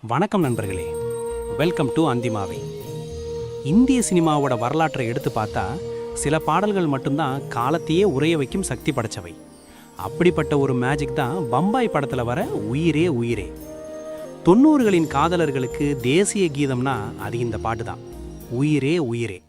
வணக்கம் நண்பர்களே. Welcome to அந்திமாவை. இந்திய சினிமாவோட வரலாற்றை எடுத்து பார்த்தா சில பாடல்கள் மட்டும்தான் காலத்தையே உரைய வைக்கும் சக்தி படைச்சவை. அப்படிப்பட்ட ஒரு மேஜிக் தான் பம்பாய் படத்தில் வர உயிரே உயிரே. தொண்ணூறுகளின் காதலர்களுக்கு தேசிய கீதம்னா அது இந்த பாட்டு தான். உயிரே உயிரே.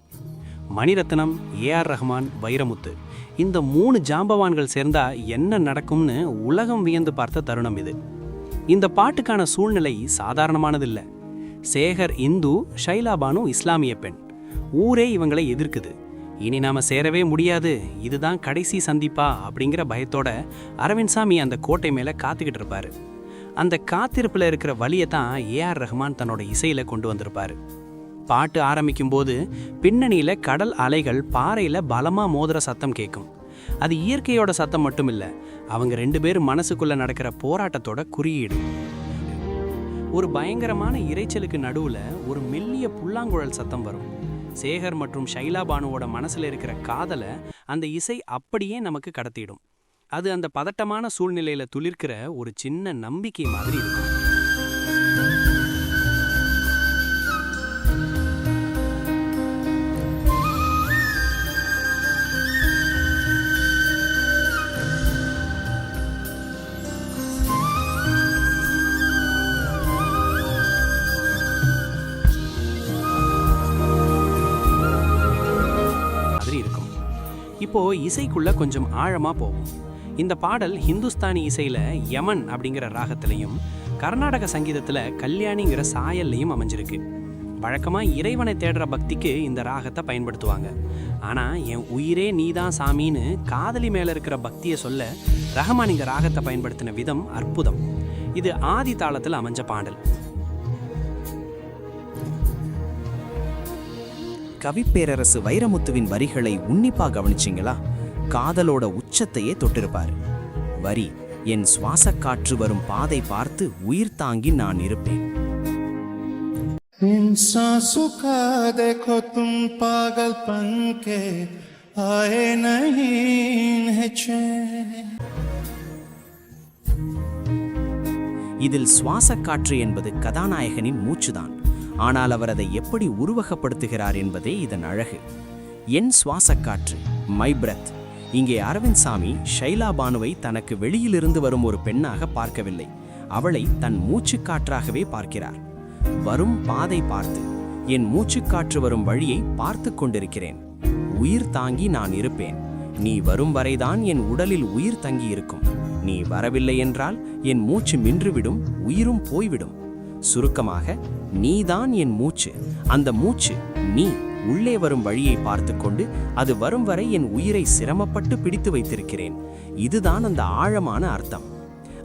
மணிரத்னம் ஏஆர் ரஹ்மான் வைரமுத்து. இந்த மூணு ஜாம்பவான்கள் சேர்ந்தா என்ன நடக்கும்னு உலகம் வியந்து பார்த்த தருணம் இது. இந்த பாட்டுக்கான சூழ்நிலை சாதாரணமானதில்லை. சேகர் இந்து ஷைலா பானு இஸ்லாமிய பெண். ஊரே இவங்களை எதிர்க்குது. இனி நாம் சேரவே முடியாது. இதுதான் கடைசி சந்திப்பா அப்படிங்கிற பயத்தோட அரவிந்த் சாமி அந்த கோட்டை மேலே காத்துக்கிட்டு இருப்பாரு. அந்த காத்திருப்பில் இருக்கிற வழியை தான் ஏஆர் ரஹ்மான் தன்னோட இசையில் கொண்டு வந்திருப்பார். பாட்டு ஆரம்பிக்கும் போது கடல் அலைகள் பாறையில் பலமாக மோதுற சத்தம் கேட்கும் அது இயற்கையோட சத்தம் மட்டும் இல்ல அவங்க ரெண்டு பேரும் மனசுக்குள்ள நடக்கிற போராட்டத்தோட குறியீடு. ஒரு பயங்கரமான இரைச்சலுக்கு நடுவுல ஒரு மெல்லிய புல்லாங்குழல் சத்தம் வரும். சேகர் மற்றும் ஷைலா பானுவோட மனசுல இருக்கிற காதலை அந்த இசை அப்படியே நமக்கு கடத்திடும். அது அந்த பதட்டமான சூழ்நிலையில துளிர்க்கிற ஒரு சின்ன நம்பிக்கை மாதிரி இருக்கும். இப்போ இசைக்குள்ள கொஞ்சம் ஆழமா போகும். இந்த பாடல் ஹிந்துஸ்தானி இசையில யமன் அப்படிங்கிற ராகத்திலையும் கர்நாடக சங்கீதத்துல கல்யாணிங்கிற சாயல்லையும் அமைஞ்சிருக்கு. வழக்கமாக இறைவனை தேடுற பக்திக்கு இந்த ராகத்தை பயன்படுத்துவாங்க. ஆனால் என் உயிரே நீதான் சாமின்னு காதலி மேலே இருக்கிற பக்தியை சொல்ல ரஹமான் இந்த ராகத்தை பயன்படுத்தின விதம் அற்புதம். இது ஆதி தாளத்தில் அமைஞ்ச பாடல். கவிப்பேரரசு வைரமுத்துவின் வரிகளை உன்னிப்பா கவனிச்சிங்களா காதலோட உச்சத்தையே தொட்டிருப்பாரு வரி என் சுவாசக் காற்று வரும் பாதை பார்த்து உயிர் தாங்கி நான் இருப்பேன் इन सांसों का देखो तुम पागलपन के आए नहीं है चैन இதில் சுவாசக் காற்று என்பது கதாநாயகனின் மூச்சுதான் ஆனால் அவர் அதை எப்படி உருவகப்படுத்துகிறார் என்பதே இதன் அழகு. என் சுவாசக் காற்று மை பிரத் இங்கே அரவிந்த் சாமி ஷைலா பானுவை தனக்கு வெளியிலிருந்து வரும் ஒரு பெண்ணாக பார்க்கவில்லை. அவளை தன் மூச்சுக் காற்றாகவே பார்க்கிறார். வரும் பாதை பார்த்து என் மூச்சுக்காற்று வரும் வழியை பார்த்து கொண்டிருக்கிறேன். உயிர் தாங்கி நான் இருப்பேன். நீ வரும் வரைதான் என் உடலில் உயிர் தங்கி இருக்கும் நீ வரவில்லை என்றால் என் மூச்சு மின்றுவிடும் உயிரும் போய்விடும். சுருக்கமாக நீதான் என் மூச்சு. அந்த மூச்சு நீ உள்ளே வரும் வழியை பார்த்து கொண்டு அது வரும் வரை என் உயிரை சிரமப்பட்டு பிடித்து வைத்திருக்கிறேன். இதுதான் அந்த ஆழமான அர்த்தம்.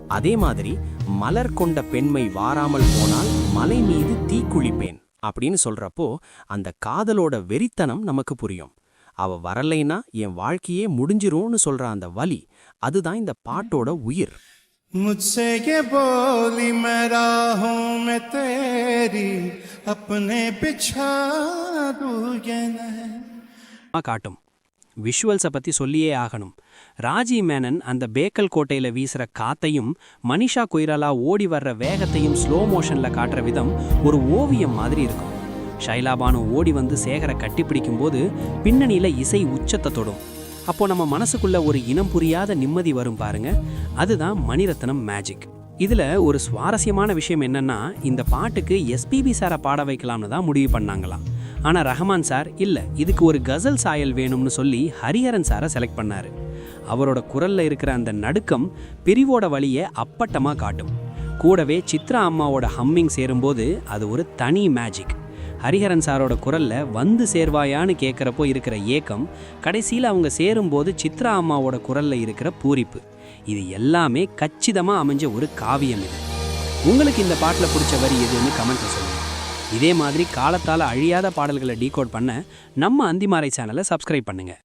அதே மாதிரி மலர் கொண்ட பெண்மை வாராமல் போனால் மலை மீது தீக்குளிப்பேன் அப்படின்னு சொல்றப்போ அந்த காதலோட வெறித்தனம் நமக்கு புரியும். அவ வரலைன்னா என் வாழ்க்கையே முடிஞ்சிரும்னு சொல்ற அந்த வலி அதுதான் இந்த பாட்டோட உயிர். मुझसे ये बोली मैं राहों में तेरी अपने बिछा दूं ये नैन ஆ காட்டும் விஷுவல்ஸை பற்றி சொல்லியே ஆகணும் ராஜி மேனன் அந்த பேக்கல் கோட்டையில் வீசுகிற காத்தையும் மனிஷா கொய்ராலா ஓடி வர்ற வேகத்தையும் ஸ்லோ மோஷனில் காட்டுற விதம் ஒரு ஓவியம் மாதிரி இருக்கும் ஷைலாபானு ஓடி வந்து சேகரை கட்டிப்பிடிக்கும் போது பின்னணியில் இசை உச்சத்தை தொடும் அப்போ நம்ம மனசுக்குள்ள ஒரு இனம் புரியாத நிம்மதி வரும் பாருங்க. அதுதான் மணிரத்னம் மேஜிக் இதில் ஒரு சுவாரஸ்யமான விஷயம் என்னன்னா இந்த பாட்டுக்கு எஸ்பிபி சாரை பாட வைக்கலாம்னு தான் முடிவு பண்ணாங்களாம். ஆனால் ரஹமான் சார் இல்லை இதுக்கு ஒரு கசல் சாயல் வேணும்னு சொல்லி ஹரிஹரன் சாரை செலக்ட் பண்ணார். அவரோட குரலில் இருக்கிற அந்த நடுக்கம் பிரிவோட வழியை அப்பட்டமாக காட்டும். கூடவே சித்ரா அம்மாவோட ஹம்மிங் சேரும்போது அது ஒரு தனி மேஜிக் ஹரிஹரன் சாரோட குரலில் வந்து சேர்வாயான்னு கேட்குறப்போ இருக்கிற ஏக்கம் கடைசியில் அவங்க சேரும்போது சித்ரா அம்மாவோட குரலில் இருக்கிற பூரிப்பு. இது எல்லாமே கச்சிதமாக அமைஞ்ச ஒரு காவியம் இது. உங்களுக்கு இந்த பாட்டில் பிடிச்ச வரி எதுன்னு கமெண்ட்ல சொல்லுங்கள் இதே மாதிரி காலத்தால் அழியாத பாடல்களை டீகோட் பண்ண நம்ம அந்திமாரை சேனலை சப்ஸ்கிரைப் பண்ணுங்கள்